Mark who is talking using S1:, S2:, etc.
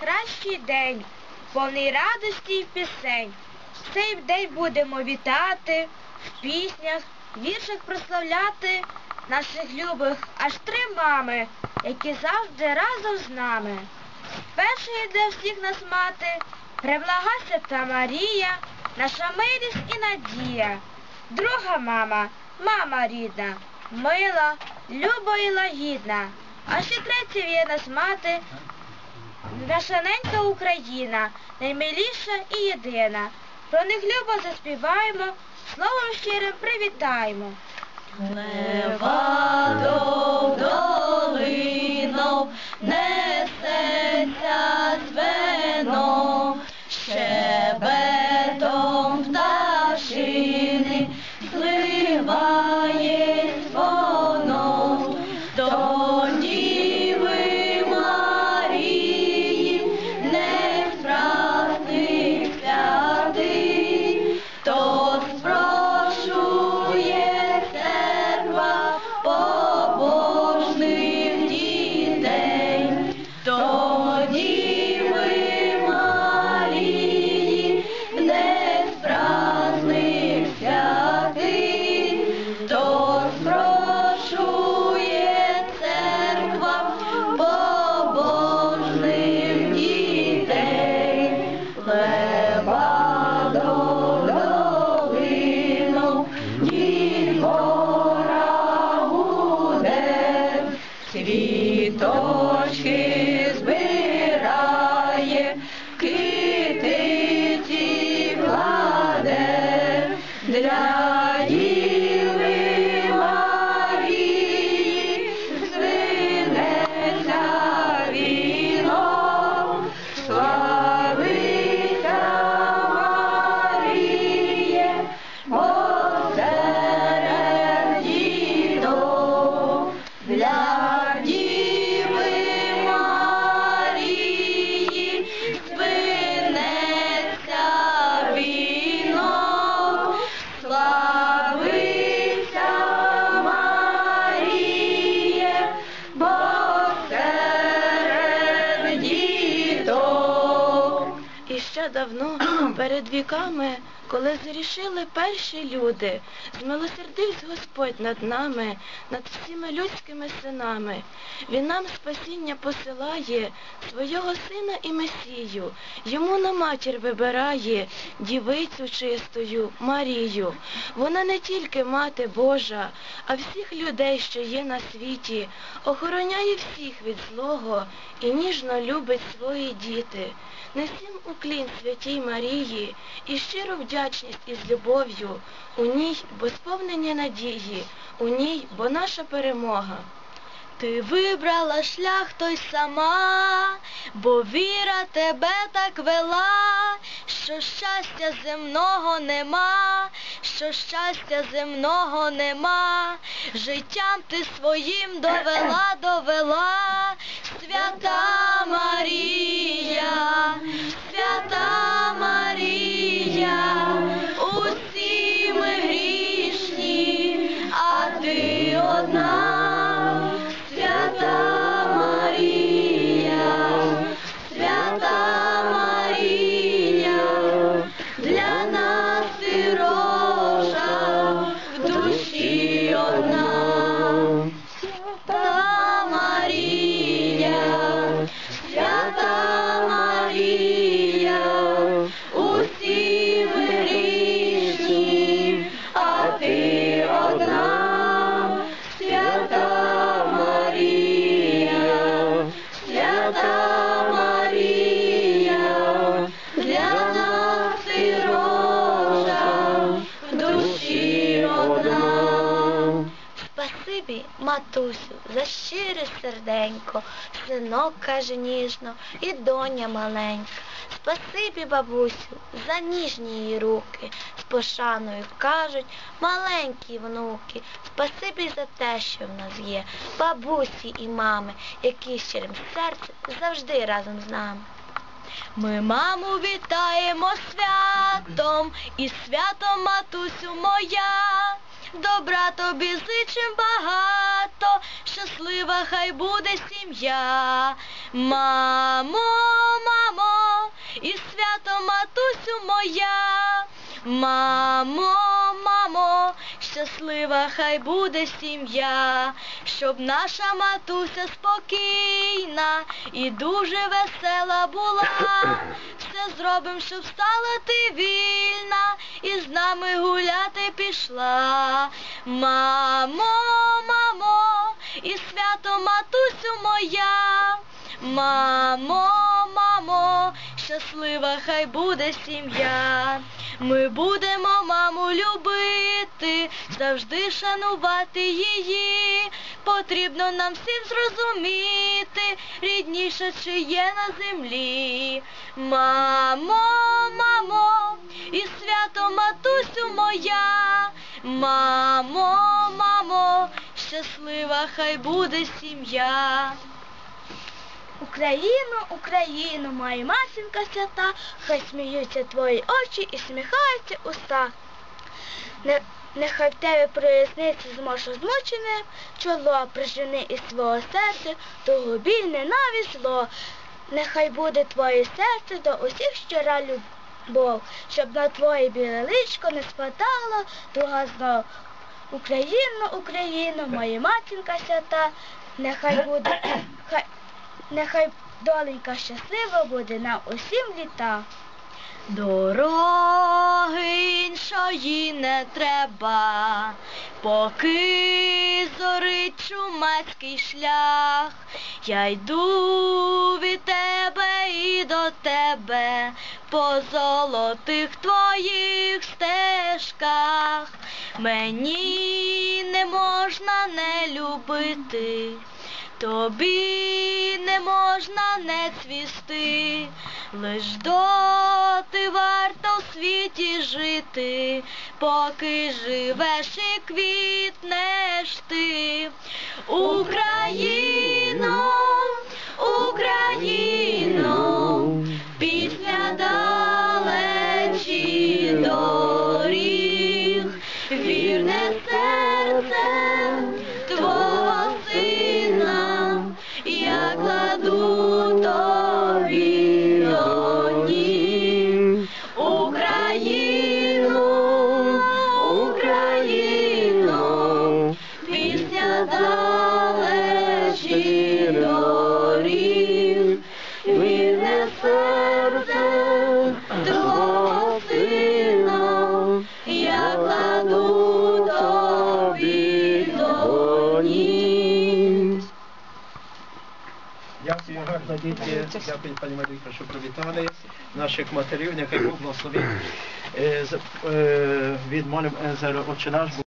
S1: найкращий день, повний радості й пісень. В Цей день будемо вітати, в піснях, віршах прославляти наших любих аж три мами, які завжди разом з нами. Першою для всіх нас мати, преблага свята Марія, наша милість і надія. Друга мама, мама рідна, мила, люба і лагідна. А ще третя є нас мати, наша ненька Україна, наймиліша і єдина. Про них любо заспіваємо, словом щирим привітаємо.
S2: Левадов
S1: давно, перед віками, коли зрішили перші люди, змилосердився Господь над нами, над всіми людськими синами. Він нам спасіння посилає, свого сина і Месію, йому на матір вибирає дівицю чистою Марію. Вона не тільки мати Божа, а всіх людей, що є на світі, охороняє всіх від злого і ніжно любить свої діти. Несім уклін святій Марії і щиру вдячність із любов'ю, у ній бо сповнення надії, у ній бо наша перемога.
S2: Ти вибрала шлях той сама, бо віра тебе так вела, що щастя земного нема, що щастя земного нема, життям ти своїм довела, довела, свята Марія,
S1: Спасибі, матусю, за щире серденько, синок каже ніжно і доня маленька. Спасибі, бабусю, за ніжні її руки, з пошаною кажуть маленькі внуки. Спасибі за те, що в нас є, бабусі і мами, які щирим серцем завжди разом з нами.
S2: Ми маму вітаємо святом, і святом матусю моя. Добра тобі зичим багато, щаслива хай буде сім'я. Мамо, мамо. і свято матусю моя. Мамо, мамо, щаслива хай буде сім'я, щоб наша матуся спокійна і дуже весела була. Все зробим, щоб стала ти вільна і з нами гуляти пішла. Мамо, мамо, і свято матусю моя. Мамо, мамо, щаслива хай буде сім'я. Ми будемо маму любити, завжди шанувати її. Потрібно нам всім зрозуміти, рідніше чи є на землі. Мамо, мамо, і свято матусю моя. Мамо, мамо, щаслива хай буде сім'я.
S1: Україно, Україно, моя матінка свята, хай сміються твої очі і сміхаються уста. Не, нехай в тебе проясниться змошу змучене чоло, прижени із свого серця, того біль, ненависть, зло. Нехай буде твоє серце до усіх щира любов, щоб на твоє біле личко не спадало туга знов. Україно, Україно, моя матінка свята, нехай буде, хай, нехай доленька щаслива буде на усім літа.
S2: Дороги іншої не треба, поки зорить чумацький шлях, я йду від тебе і до тебе по золотих твоїх стежках. Мені не можна не любити. Тобі не можна не цвісти, лиш доти варто в світі жити, поки живеш і квітнеш ти. Україно, Україно, innocence.
S3: Дякую. Дякую, пані Марійко, що привітали наших матерів. Нехай Бог благословить. від з- е, Відмолимо Отче наш.